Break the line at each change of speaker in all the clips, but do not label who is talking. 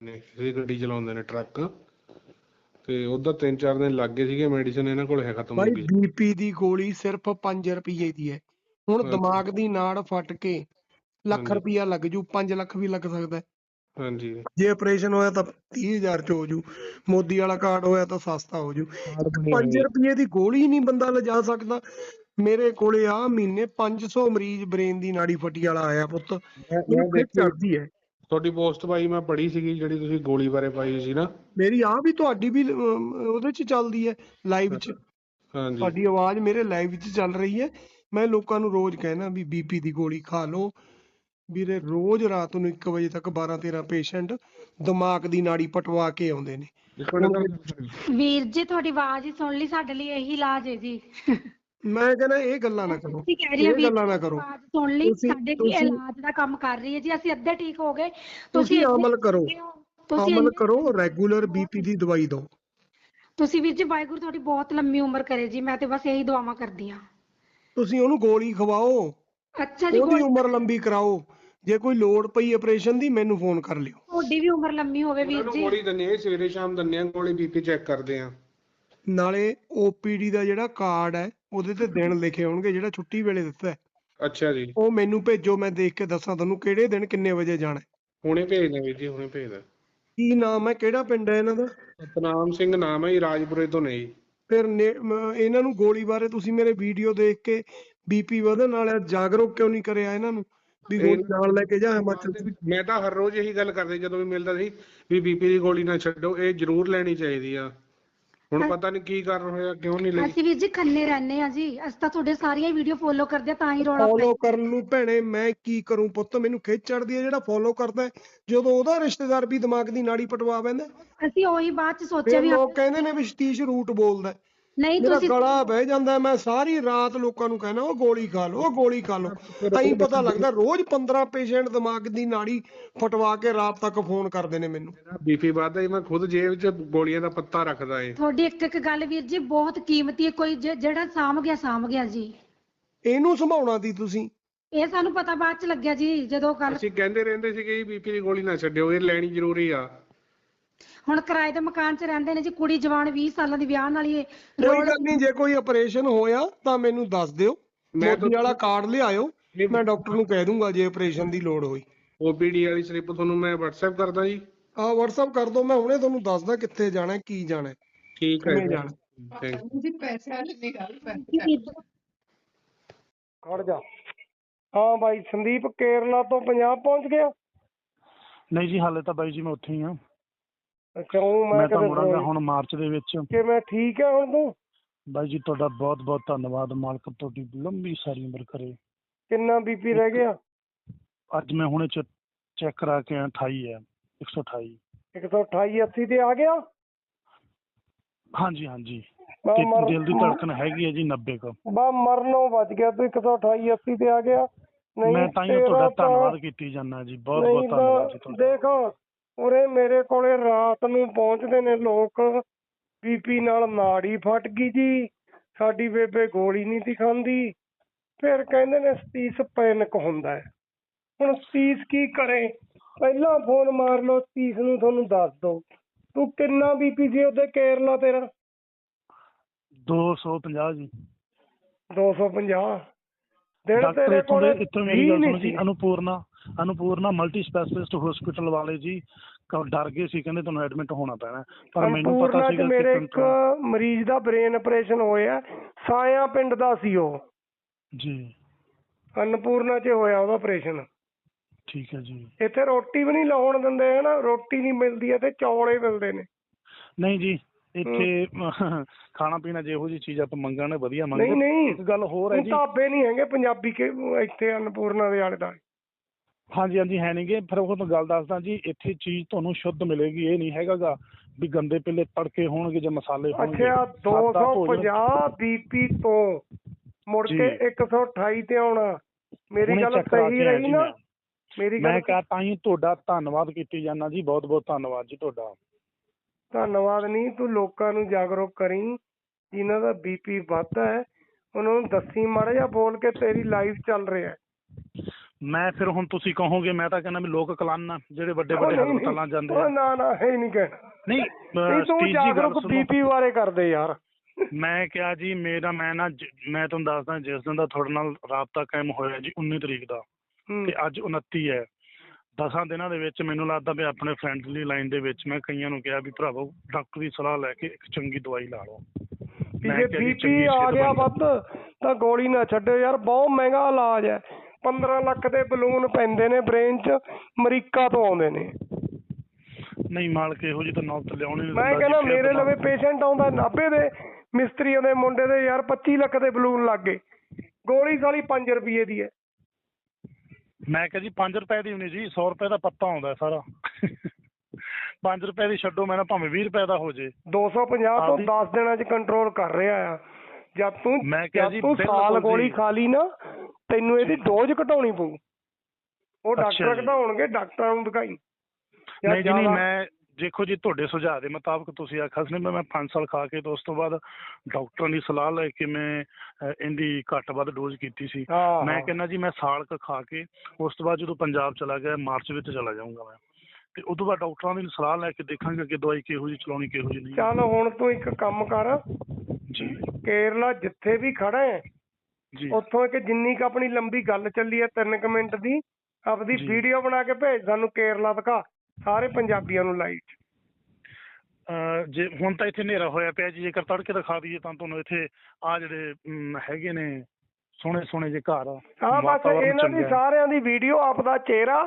ਨੇ ਇਹ ਗੱਡੀ ਚਲਾਉਂਦੇ ਨੇ ਟਰੱਕ। ਤੇ ਉਹਦਾ 3-4 ਦਿਨ ਲੱਗ ਗਏ ਸੀਗੇ ਮੈਡੀਸਿਨ ਇਹਨਾਂ ਕੋਲ ਹੈ ਖਤਮ ਹੋ ਗਈ।
ਬੀਪੀ ਦੀ ਗੋਲੀ ਸਿਰਫ 5 ਰੁਪਏ ਦੀ ਹੈ। ਹੁਣ। ਦਿਮਾਗ ਦੀ ਨਾੜ ਫਟ ਕੇ ਲੱਖ
ਹਾਂਜੀ।
ਰੁਪਈਆ ਲੱਗ ਜੂ 5 ਲੱਖ ਵੀ ਲੱਗ ਸਕਦਾ ਹੈ।
ਹਾਂਜੀ।
ਜੇ ਆਪਰੇਸ਼ਨ ਹੋਇਆ ਤਾਂ 30000 ਚ ਹੋ ਜੂ। ਮੋਦੀ ਵਾਲਾ ਕਾਰਡ ਹੋਇਆ ਤਾਂ ਸਸਤਾ ਹੋ ਜੂ। 5 ਰੁਪਏ ਦੀ ਗੋਲੀ ਨਹੀਂ ਬੰਦਾ ਲਿਜਾ ਸਕਦਾ। ਮੇਰੇ ਕੋਲੇ ਆ ਮਹੀਨੇ 500 ਮਰੀਜ਼ ਬ੍ਰੇਨ ਦੀ ਨਾੜੀ ਫਟੀ ਵਾਲਾ ਆਇਆ ਪੁੱਤ।
ਦੇਖੀ
ਚੜਦੀ ਹੈ।
ਤੁਹਾਡੀ ਪੋਸਟ ਪਾਈ ਮੈਂ ਪੜ੍ਹੀ ਸੀਗੀ ਜਿਹੜੀ ਤੁਸੀਂ ਗੋਲੀ ਬਾਰੇ ਪਾਈ ਸੀ ਨਾ।
ਮੇਰੀ ਆ ਵੀ ਤੁਹਾਡੀ ਵੀ ਅਮ, ਉਹਦੇ ਚ ਚੱਲਦੀ ਹੈ ਲਾਈਵ ਚ।
ਹਾਂਜੀ।
ਤੁਹਾਡੀ ਆਵਾਜ਼ ਮੇਰੇ ਲਾਈਵ 'ਚ ਚੱਲ ਰਹੀ ਹੈ। ਮੈਂ ਲੋਕਾਂ ਨੂੰ ਰੋਜ਼ ਕਹਿਣਾ ਵੀ ਬੀਪੀ ਦੀ ਗੋਲੀ ਖਾ ਲਓ। ਵੀਰੇ ਰੋਜ਼ ਰਾਤ ਨੂੰ 1 ਵਜੇ ਤੱਕ 12 13 ਪੇਸ਼ੈਂਟ ਦਿਮਾਗ ਦੀ ਨਾੜੀ ਪਟਵਾ ਕੇ ਆਉਂਦੇ ਨੇ।
ਵੀਰ ਜੀ ਤੁਹਾਡੀ ਆਵਾਜ਼ ਹੀ ਸੁਣ ਲਈ ਸਾਡੇ ਲਈ ਇਹੀ ਇਲਾਜ ਹੈ ਜੀ।
ਮੈਂ ਕਹਿੰਦਾ ਇਹ ਗੱਲਾਂ ਨਾ ਕਰੋ
ਅਸੀਂ ਕਹਿ ਰਹੇ ਹਾਂ
ਇਹ ਗੱਲਾਂ ਨਾ ਕਰੋ।
ਆਵਾਜ਼ ਸੁਣ ਲਈ
ਤੁਸੀਂ-
ਸਾਡੇ
ਤੁਸੀਂ-
ਇਲਾਜ ਦਾ ਕੰਮ ਕਰ ਰਹੀ ਹੈ ਜੀ? ਅਸੀਂ ਅੱਧੇ ਠੀਕ ਹੋ ਗਏ।
ਤੁਸੀਂ ਅਮਲ ਕਰੋ
ਠੀਕ ਹੋ। ਤੁਸੀਂ
ਅਮਲ
ਇੰਨੇ-
ਕਰੋ ਰੈਗੂਲਰ ਬੀਪੀ ਦੀ ਦਵਾਈ ਦਿਓ।
ਤੁਸੀਂ ਵੀਰ ਜੀ ਵਾਹਿਗੁਰੂ ਤੁਹਾਡੀ ਬਹੁਤ ਲੰਮੀ ਉਮਰ ਕਰੇ ਜੀ ਮੈਂ ਤੇ ਬਸ ਇਹੀ ਦੁਆਵਾਂ ਕਰਦੀ ਹਾਂ।
ਤੁਸੀਂ ਉਹਨੂੰ ਗੋਲੀ ਖਵਾਓ
ਅੱਛਾ ਜੀ
ਉਹਦੀ
ਗੋਲੀ-
ਉਮਰ ਲੰਬੀ ਕਰਾਓ। ਜੇ ਕੋਈ ਲੋੜ ਪਈ ਆਪਰੇਸ਼ਨ ਦੀ ਮੈਨੂੰ ਫੋਨ ਕਰ ਲਿਓ।
ਤੁਹਾਡੀ ਵੀ ਉਮਰ ਲੰਮੀ ਹੋਵੇ
ਉਹਨਾਂ
ਵੀਰ
ਨੂੰ
ਜੀ।
ਗੋਲੀ ਦਿੰਦੇ ਆ ਸਵੇਰੇ ਸ਼ਾਮ ਦਿੰਦੇ ਆ ਗੋਲੀ ਬੀਪੀ ਚੈੱਕ ਕਰਦੇ ਆ
ਨਾਲੇ ਓਪੀਡੀ ਦਾ ਜਿਹੜਾ ਕਾਰਡ ਹੈ ਉਹਦੇ ਤੇ ਦਿਨ ਲਿਖੇ ਹੋਣਗੇ ਜਿਹੜਾ ਛੁੱਟੀ ਵੇਲੇ ਦਿੱਤਾ ਹੈ।
ਅੱਛਾ ਜੀ।
ਉਹ ਮੈਨੂੰ ਭੇਜੋ ਮੈਂ ਦੇਖ ਕੇ ਦੱਸਾਂ ਤੁਹਾਨੂੰ ਕਿਹੜੇ ਦਿਨ ਕਿੰਨੇ ਵਜੇ ਜਾਣਾ ਹੈ।
ਹੁਣੇ ਭੇਜਦੇ ਵੀਰ ਜੀ ਹੁਣੇ ਭੇਜਦਾ
ਕੀ ਨਾਮ ਹੈ? ਕਿਹੜਾ ਪਿੰਡ ਹੈ ਇਹਨਾਂ ਦਾ?
ਸਤਨਾਮ ਸਿੰਘ ਨਾਮ ਹੈ ਜੀ ਰਾਜਪੁਰੇ ਤੋਂ ਨੇ ਜੀ।
ਫਿਰ ਨੇ- ਮ- ਇਹਨਾਂ ਨੂੰ ਗੋਲੀ ਬਾਰੇ ਤੁਸੀਂ ਮੇਰੇ ਵੀਡੀਓ ਦੇਖ ਕੇ ਬੀਪੀ ਵਧਣ ਵਾਲਾ ਜਾਗਰੂਕ ਕਿਉਂ ਨਹੀਂ ਕਰਿਆ ਇਹਨਾਂ ਨੂੰ? ਵੀ ਗੋਲੀ ਨਾਲ ਲੈ ਕੇ ਜਾ ਹਿਮਾਚਲ ਚ
ਮੈਂ ਤਾਂ ਹਰ ਰੋਜ਼ ਇਹੀ ਗੱਲ ਕਰਦੇ ਜਦੋਂ ਵੀ ਮਿਲਦਾ ਸੀ ਵੀ ਬੀਪੀ ਦੀ ਗੋਲੀ ਨਾ ਛੱਡੋ ਇਹ ਜ਼ਰੂਰ ਲੈਣੀ ਚਾਹੀਦੀ ਆ। ਹੁਣ ਪਤਾ ਨਹੀਂ ਕੀ ਕਾਰਨ ਹੋਇਆ ਕਿਉਂ ਨਹੀਂ ਲਈ
ਅਸੀਂ ਵੀਰ ਜੀ ਖੰਨੇ ਰਹਿੰਦੇ ਆ ਜੀ। ਅਸੀਂ ਤਾਂ ਤੁਹਾਡੇ ਸਾਰੀਆਂ ਵੀਡੀਓ ਫੋਲੋ ਕਰਦੇ ਆ ਤਾਂ ਹੀ ਰੌਲਾ
ਫੋਲੋ ਕਰਨ ਨੂੰ ਭੈਣੇ ਮੈਂ ਕੀ ਕਰੂੰ ਪੁੱਤ? ਮੈਨੂੰ ਖਿੱਚ ਚੜਦੀ ਹੈ ਜਿਹੜਾ ਫੋਲੋ ਕਰਦਾ ਹੈ। ਜਦੋਂ ਉਹਦਾ ਰਿਸ਼ਤੇਦਾਰ ਵੀ ਦਿਮਾਗ ਦੀ ਨਾੜੀ ਪਟਵਾ ਬੈਂਦਾ
ਅਸੀਂ ਉਹੀ ਬਾਅਦ ਚ ਸੋਚਿਆ
ਫਿਰ
ਵੀ
ਲੋਕ ਕਹਿੰਦੇ ਨੇ ਵੀ ਸਤੀਸ਼ ਰੂਟ ਬੋਲਦਾ ਹੈ।
ਨਹੀਂ
ਮੇਰਾ
ਤੁਸੀਂ
ਗਲਾ ਬਹਿ ਜਾਂਦਾ ਮੈਂ ਸਾਰੀ ਰਾਤ ਲੋਕਾਂ ਨੂੰ ਕਹਿਣਾ ਉਹ ਗੋਲੀ ਖਾ ਲਓ ਉਹ ਗੋਲੀ ਖਾ ਲਓ। ਐਂ ਪਤਾ ਲੱਗਦਾ ਰੋਜ਼ 15 ਪੇਸ਼ੈਂਟ ਦਿਮਾਗ ਦੀ ਨਾੜੀ ਫਟਵਾ ਕੇ ਰਾਤ ਤੱਕ ਫੋਨ ਕਰਦੇ ਨੇ ਮੈਨੂੰ।
ਬੀਪੀ ਵੱਧਦਾ ਜੀ ਮੈਂ ਖੁਦ ਜੇਬ 'ਚ ਗੋਲੀਆਂ ਦਾ ਪੱਤਾ ਰੱਖਦਾ ਏ।
ਤੁਹਾਡੀ ਇੱਕ ਇੱਕ ਗੱਲ ਵੀਰ ਜੀ ਬਹੁਤ ਕੀਮਤੀ ਹੈ ਕੋਈ ਜੇ- ਜਿਹੜਾ ਸਾਂਭ ਗਿਆ ਸਾਂਭ ਗਿਆ ਜੀ।
ਇਹਨੂੰ ਸੰਭਾਉਣਾ ਦੀ ਤੁਸੀਂ?
ਇਹ ਸਾਨੂੰ ਪਤਾ ਬਾਅਦ ਚ ਲੱਗਿਆ ਜੀ ਜਦੋਂ ਗੱਲ
ਅਸੀਂ ਕਹਿੰਦੇ ਰਹਿੰਦੇ ਸੀਗੇ ਜੀ ਬੀਪੀ ਦੀ ਗੋਲੀ ਨਾ ਛੱਡਿਓ ਇਹ ਲੈਣੀ ਜ਼ਰੂਰੀ ਆ।
ਹੁਣ ਕਿਰਾਏ ਦੇ ਮਕਾਨ 'ਚ ਰਹਿੰਦੇ ਨੇ ਜੀ ਕੁੜੀ ਜਵਾਨ 20 ਸਾਲਾਂ ਦੀ ਵਿਆਹ ਵਾਲੀ ਹੈ
ਕੋਈ ਗੱਲ ਨਹੀਂ ਜੇ ਕੋਈ ਆਪਰੇਸ਼ਨ ਹੋਇਆ ਤਾਂ ਮੈਨੂੰ ਦੱਸ ਦਿਓ।
ਮੈਂ
ਮੋਦੀ ਵਾਲਾ ਕਾਰਡ ਲਿਆਇਓ ਮੈਂ ਡਾਕਟਰ ਨੂੰ ਕਹਿ ਦੂੰਗਾ ਜੇ ਆਪਰੇਸ਼ਨ ਦੀ ਲੋੜ ਹੋਈ।
ਓਪੀਡੀ ਵਾਲੀ ਸਲਿੱਪ ਤੁਹਾਨੂੰ ਮੈਂ WhatsApp ਕਰਦਾ ਜੀ।
ਆ WhatsApp ਕਰ ਦਿਓ ਮੈਂ ਹੁਣੇ ਤੁਹਾਨੂੰ ਦੱਸਦਾ ਕਿੱਥੇ ਜਾਣਾ ਹੈ, ਕੀ ਜਾਣਾ ਹੈ,
ਠੀਕ ਹੈ
ਕਿਵੇਂ
ਜੀ।
ਜਾਣਾ?
ਥੈਂਕ
ਜੀ ਪੈਸੇ ਵਾਲੀ ਨਹੀਂ ਗੱਲ ਪੈਸੇ
ਖੜ ਜਾ। ਹਾਂ ਬਾਈ ਸੰਦੀਪ ਕੇਰਲਾ ਤੋਂ ਪੰਜਾਬ ਪਹੁੰਚ ਗਿਆ।
ਨਹੀਂ ਜੀ ਹਾਲੇ ਤਾਂ ਬਾਈ ਜੀ ਮੈਂ ਉੱਥੇ ਹੀ ਆ
ਉਹ ਮੈਂ
ਮੈਂ ਤਾਂ
ਕਦੇ
ਹੁਣ ਮਾਰਚ ਦੇ ਵਿੱਚ।
ਕਿ ਮੈਂ ਠੀਕ ਹੈ ਹੁਣ ਤੂੰ?
ਬਾਈ ਜੀ ਤੁਹਾਡਾ ਬਹੁਤ ਬਹੁਤ ਧੰਨਵਾਦ ਮਾਲਕ ਤੁਹਾਡੀ ਲੰਬੀ ਸਾਰੀ ਉਮਰ ਕਰੇ।
ਕਿੰਨਾ ਬੀਪੀ ਰਹਿ ਗਿਆ?
ਅੱਜ ਮੈਂ ਹੁਣੇ ਚੈੱਕ ਕਰਾ ਕੇ ਆਇਆ 28 ਹੈ 128
128 80 ਤੇ ਆ ਗਿਆ?
ਹਾਂਜੀ ਹਾਂਜੀ।
ਬਾ
ਤੇ
ਮਰ
ਦਿਲ ਦੀ ਧੜਕਣ ਹੈਗੀ ਹੈ ਜੀ 90 ਕੁ।
ਬਾ ਮਰਨੋਂ ਬਚ ਗਿਆ ਤੂੰ 128 80 ਤੇ ਆ ਗਿਆ। ਨਹੀਂ
ਮੈਂ ਤਾਂ ਹੀ
ਤੇਰਾ
ਤੁਹਾਡਾ ਧੰਨਵਾਦ ਕੀਤੀ ਜਾਂਦਾ ਜੀ ਬਹੁਤ ਬਹੁਤ
ਨਹੀਂ
ਧੰਨਵਾਦ ਜੀ
ਤਾਂ
ਤੁਹਾਡਾ।
ਦੇਖੋ ਉਰੇ ਮੇਰੇ ਕੋਲੇ ਰਾਤ ਨੂੰ ਪਹੁੰਚਦੇ ਨੇ ਲੋਕ। ਬੀਪੀ ਨਾਲ ਨਾੜੀ ਫਟ ਗਈ ਜੀ। ਸਾਡੀ ਬੇਬੇ ਗੋਲੀ ਨਹੀਂ ਸੀ ਖਾਂਦੀ ਫਿਰ ਕਹਿੰਦੇ ਨੇ ਸਤੀਸ ਪੈਨਿਕ ਹੁੰਦਾ ਹੈ। ਹੁਣ ਸਤੀਸ ਕੀ ਕਰੇ? ਪਹਿਲਾਂ ਫੋਨ ਮਾਰ ਲਓ ਸਤੀਸ ਨੂੰ ਤੁਹਾਨੂੰ ਦੱਸ ਦੋ। ਤੂੰ ਕਿੰਨਾ ਬੀਪੀ ਸੀ ਉਹਦੇ ਕੇਰਲਾ ਤੇਰਾ?
250 ਜੀ।
250 ਦਿਨ
ਡਾਕਟਰ ਇੱਥੋਂ ਦੇ ਇੱਥੋਂ ਮੇਰੀ ਗੱਲ ਸੁਣੋ ਜੀ। Annapurna Annapurna multi specialist hospital ਵਾਲੇ ਜੀ ਡਰ ਗਏ ਸੀ ਕਹਿੰਦੇ ਤੁਹਾਨੂੰ ਐਡਮਿਟ ਹੋਣਾ ਪੈਣਾ। ਪਰ ਮੈਨੂੰ ਪਤਾ ਸੀਗਾ
ਮੇਰੇ
ਕਿ
ਇੱਕ ਮਰੀਜ਼ ਦਾ ਬ੍ਰੇਨ ਆਪਰੇਸ਼ਨ ਹੋਇਆ ਸਾਇਆ ਪਿੰਡ ਦਾ ਸੀ ਉਹ।
ਜੀ।
ਅਨਪੂਰਨਾ ਚ ਹੋਇਆ ਉਹਦਾ ਆਪਰੇਸ਼ਨ
ਠੀਕ ਹੈ ਜੀ।
ਇੱਥੇ ਰੋਟੀ ਵੀ ਨਹੀਂ ਲਾਉਣ ਦਿੰਦੇ ਹੈ ਨਾ ਰੋਟੀ ਨਹੀਂ ਮਿਲਦੀ ਹੈ ਤੇ ਚੌਲੇ ਮਿਲਦੇ ਨੇ।
ਨਹੀਂ ਜੀ ਇੱਥੇ ਖਾਣਾ ਪੀਣਾ ਜਿਹੋ ਜੀ ਚੀਜ਼ ਆਪਾਂ ਮੰਗਾਂਗੇ ਵਧੀਆ
ਨਹੀਂ
ਮੰਗਦੇ।
ਨਹੀਂ
ਇੱਕ ਗੱਲ ਹੋਰ ਹੈ ਜੀ।
ਢਾਬੇ ਨਹੀਂ ਹੈਗੇ ਪੰਜਾਬੀ ਕੇ ਇੱਥੇ ਅਨਪੂਰਨਾ ਦੇ ਆਲੇ ਦਾ
ਹਾਂਜੀ ਹਾਂਜੀ ਹੈ ਨਹੀਂਗੇ। ਫਿਰ ਉਹ ਗੱਲ ਦੱਸਦਾ ਜੀ ਇੱਥੇ ਚੀਜ਼ ਤੁਹਾਨੂੰ ਸ਼ੁੱਧ ਮਿਲੇਗੀ ਇਹ ਨਹੀਂ ਹੈਗਾਗਾ ਵੀ ਗੰਦੇ ਪਿੱਲੇ ਤੜਕੇ ਹੋਣਗੇ ਜਾਂ ਮਸਾਲੇ ਹੋਣਗੇ।
ਅੱਛਾ
ਸਾਦਾ ਭੋਜਨ-
250 ਬੀਪੀ ਤੋਂ ਮੁੜ। ਕੇ 128 ਤੇ ਆਉਣਾ। ਮੇਰੀ ਗੱਲ ਸਹੀ ਰਹੀ ਨਾ?
ਮੈਂ।
ਮੇਰੀ
ਮੈਂ
ਗੱਲ
ਕਹਾਂ ਤਾਂ ਹੀ ਤੁਹਾਡਾ ਧੰਨਵਾਦ ਕੀਤੀ ਜਾਂਦਾ ਜੀ। ਬਹੁਤ ਬਹੁਤ ਧੰਨਵਾਦ ਜੀ ਤੁਹਾਡਾ।
ਧੰਨਵਾਦ ਨਹੀਂ ਤੂੰ ਲੋਕਾਂ ਨੂੰ ਜਾਗਰੂਕ ਕਰੀ ਜਿਨ੍ਹਾਂ ਦਾ ਬੀਪੀ ਵੱਧਦਾ ਹੈ ਉਹਨਾਂ ਨੂੰ ਦੱਸੀ ਮਾੜਾ ਜਿਹਾ ਬੋਲ ਕੇ ਤੇਰੀ ਲਾਈਵ ਚੱਲ ਰਿਹਾ ਹੈ।
ਮੈਂ ਫਿਰ ਹੁਣ ਤੁਸੀਂ ਕਹੋਗੇ ਮੈਂ ਤਾਂ ਕਹਿੰਦਾ ਵੀ ਲੋਕ ਕਲਨ ਜਿਹੜੇ ਵੱਡੇ ਵੱਡੇ ਹਸਪਤਾਲਾਂ ਜਾਂਦੇ ਆ।
ਨਾ ਨਾ ਇਹ ਨਹੀਂ ਕਹਿਣਾ।
ਨਹੀਂ
ਤੂੰ ਜਾਗਰੂਕ ਬੀਪੀ ਬਾਰੇ ਕਰਦੇ ਯਾਰ।
ਮੈਂ ਕਿਹਾ ਜੀ ਮੇਰਾ ਮੈਂ ਨਾ ਮੈਂ ਤੁਹਾਨੂੰ ਦੱਸਦਾ ਜਿਸ ਦਿਨ ਦਾ ਤੁਹਾਡੇ ਨਾਲ ਰਾਬਤਾ ਕਾਇਮ ਹੋਇਆ ਜੀ 19 ਤਰੀਕ ਦਾ। ਤੇ ਅੱਜ 29 ਹੈ। ਦਸਾਂ ਦਿਨਾਂ ਦੇ ਵਿੱਚ ਮੈਨੂੰ ਲੱਗਦਾ ਵੀ ਆਪਣੇ ਫਰੈਂਡਲੀ ਲਾਈਨ ਦੇ ਵਿੱਚ ਮੈਂ ਕਈਆਂ ਨੂੰ ਕਿਹਾ ਵੀ ਭਰਾਵੋ ਡਾਕਟਰ ਦੀ ਸਲਾਹ ਲੈ ਕੇ ਇੱਕ ਚੰਗੀ ਦਵਾਈ ਲਾ ਲਓ। ਮੈਂ
ਜੇ
ਕਿਹਾ ਜੀ
ਬੀਪੀ ਆ
ਸਿਹਤ
ਗਿਆ
ਬਣ
ਵੱਧ ਤਾਂ ਗੋਲੀ ਨਾ ਛੱਡਿਓ ਯਾਰ ਬਹੁਤ ਮਹਿੰਗਾ ਇਲਾਜ ਹੈ। 15 ਲੱਖ ਦੇ ਬਲੂਨ ਪੈਂਦੇ ਨੇ ਬ੍ਰੇਨ 'ਚ ਅਮਰੀਕਾ ਤੋਂ ਆਉਂਦੇ ਨੇ।
ਨਹੀਂ ਮਾਲਕ ਇਹੋ ਜਿਹੀ ਤਾਂ ਨੌਬਤ ਲਿਆਉਣੀ ਨਹੀਂ
ਮੈਂ
ਦਿੰਦਾ ਜੀ,
ਕਹਿੰਦਾ
ਫਿਰ
ਮੇਰੇ
ਤਾਂ-
ਲਵੇ ਪੇਸ਼ੈਂਟ ਆਉਂਦਾ ਨਾਭੇ ਦੇ ਮਿਸਤਰੀਆਂ ਦੇ ਮੁੰਡੇ ਦੇ ਯਾਰ 25 ਲੱਖ ਦੇ ਬਲੂਨ ਲੱਗ ਗਏ। ਗੋਲੀ ਸਾਲੀ 5 ਰੁਪਏ ਦੀ ਹੈ।
ਮੈਂ ਕਿਹਾ ਜੀ 5 ਰੁਪਏ ਦੀ ਨਹੀਂ ਜੀ 100 ਰੁਪਏ ਦਾ ਪੱਤਾ ਆਉਂਦਾ ਸਾਰਾ। 5 ਰੁਪਏ ਦੀ ਛੱਡੋ ਮੈਂ ਨਾ ਭਾਵੇਂ 20 ਰੁਪਏ ਦਾ ਹੋ ਜੇ।
250 ਤੋਂ
ਆਪਦੀ-
10 ਦਿਨਾਂ 'ਚ ਕੰਟਰੋਲ ਕਰ ਰਿਹਾ ਆ। ਜਦ ਤੂੰ
ਮੈਂ ਕਿਹਾ ਜੀ,
ਤੂੰ ਸਾਲ ਗੋਲੀ। ਖਾ ਲਈ ਨਾ ਤੈਨੂੰ ਇਹਦੀ ਡੋਜ਼ ਘਟਾਉਣੀ ਪਊ। ਉਹ ਡਾਕਟਰ। ਘਟਾਉਣਗੇ ਡਾਕਟਰਾਂ ਨੂੰ ਦਿਖਾਈ।
ਨਹੀਂ ਜੀ ਨਹੀਂ ਮੈਂ ਦੇਖੋ ਜੀ ਤੁਹਾਡੇ ਸੁਝਾਅ ਦੇ ਮੁਤਾਬਕ ਤੁਸੀਂ ਆਖਿਆ ਸੀ ਨਾ ਮੈਂ 5 ਸਾਲ ਖਾ ਕੇ ਤੇ ਉਸ ਤੋਂ ਬਾਅਦ ਡਾਕਟਰਾਂ ਦੀ ਸਲਾਹ ਲੈ ਕੇ ਮੈਂ ਅਹ, ਇਹਦੀ ਘੱਟ ਵੱਧ ਡੋਜ਼ ਕੀਤੀ ਸੀ।
ਹਾਂ,
ਮੈਂ
ਹਾਂ।
ਕਹਿੰਦਾ ਜੀ ਮੈਂ ਸਾਲ ਕ ਖਾ ਕੇ ਉਸ ਤੋਂ ਬਾਅਦ ਜਦੋਂ ਪੰਜਾਬ ਚਲਾ ਗਿਆ ਮਾਰਚ ਵਿੱਚ ਚਲਾ ਜਾਊਂਗਾ ਮੈਂ। ਤੇ ਉਸ ਤੋਂ ਬਾਅਦ ਡਾਕਟਰਾਂ ਦੀ ਸਲਾਹ ਲੈ ਕੇ ਦੇਖਾਂਗੇ ਕਿ ਦਵਾਈ ਕਿਹੋ ਜਿਹੀ ਚਲਾਉਣੀ ਕਿਹੋ ਜਿਹੀ ਨਹੀਂ।
ਚੱਲ ਹੁਣ ਤੂੰ ਇੱਕ ਕੰਮ ਕਰ।
ਜੀ।
ਕੇਰਲਾ ਜਿੱਥੇ ਵੀ ਖੜਾ ਹੈ
ਜੀ।
ਉੱਥੋਂ ਇੱਕ ਜਿੰਨੀ ਕ ਆਪਣੀ ਲੰਬੀ ਗੱਲ ਚੱਲੀ ਹੈ 3 ਮਿੰਟ ਦੀ ਆਪਦੀ
ਜੀ।
ਵੀਡੀਓ ਬਣਾ ਕੇ ਭੇਜ ਸਾਨੂੰ ਕੇਰਲਾ ਦਿਖਾ। ਸਾਰੇ ਪੰਜਾਬੀਆਂ ਨੂੰ ਲਾਈਵ
ਅਹ, ਜੇ ਹੁਣ ਤਾਂ ਇੱਥੇ ਹਨੇਰਾ ਹੋਇਆ ਪਿਆ ਜੀ ਜੇਕਰ ਤੜਕੇ ਦਿਖਾ ਦਈਏ ਤਾਂ ਤੁਹਾਨੂੰ ਇੱਥੇ ਆ ਜਿਹੜੇ ਅਮ, ਹੈਗੇ ਨੇ ਸੋਹਣੇ ਸੋਹਣੇ ਜੇ ਘਰ ਆ
ਹਾਂ ਬਸ
ਵਾਤਾਵਰਨ
ਇਹਨਾਂ ਦੀ
ਚੰਗਾ ਹੈ।
ਸਾਰਿਆਂ ਦੀ ਵੀਡੀਓ ਆਪਦਾ ਚਿਹਰਾ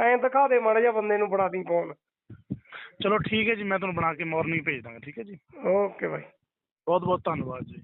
ਐਂ ਦਿਖਾ ਦੇ ਮਾੜਾ ਜਿਹਾ ਬੰਦੇ ਨੂੰ ਬਣਾ ਦੀ ਫੋਨ
ਚਲੋ ਠੀਕ ਹੈ ਜੀ ਮੈਂ ਤੁਹਾਨੂੰ ਬਣਾ ਕੇ ਮਾਰਨਿੰਗ ਭੇਜ ਦਾਂਗਾ ਠੀਕ ਹੈ ਜੀ।
Okay bye.
ਬਹੁਤ ਬਹੁਤ ਧੰਨਵਾਦ ਜੀ।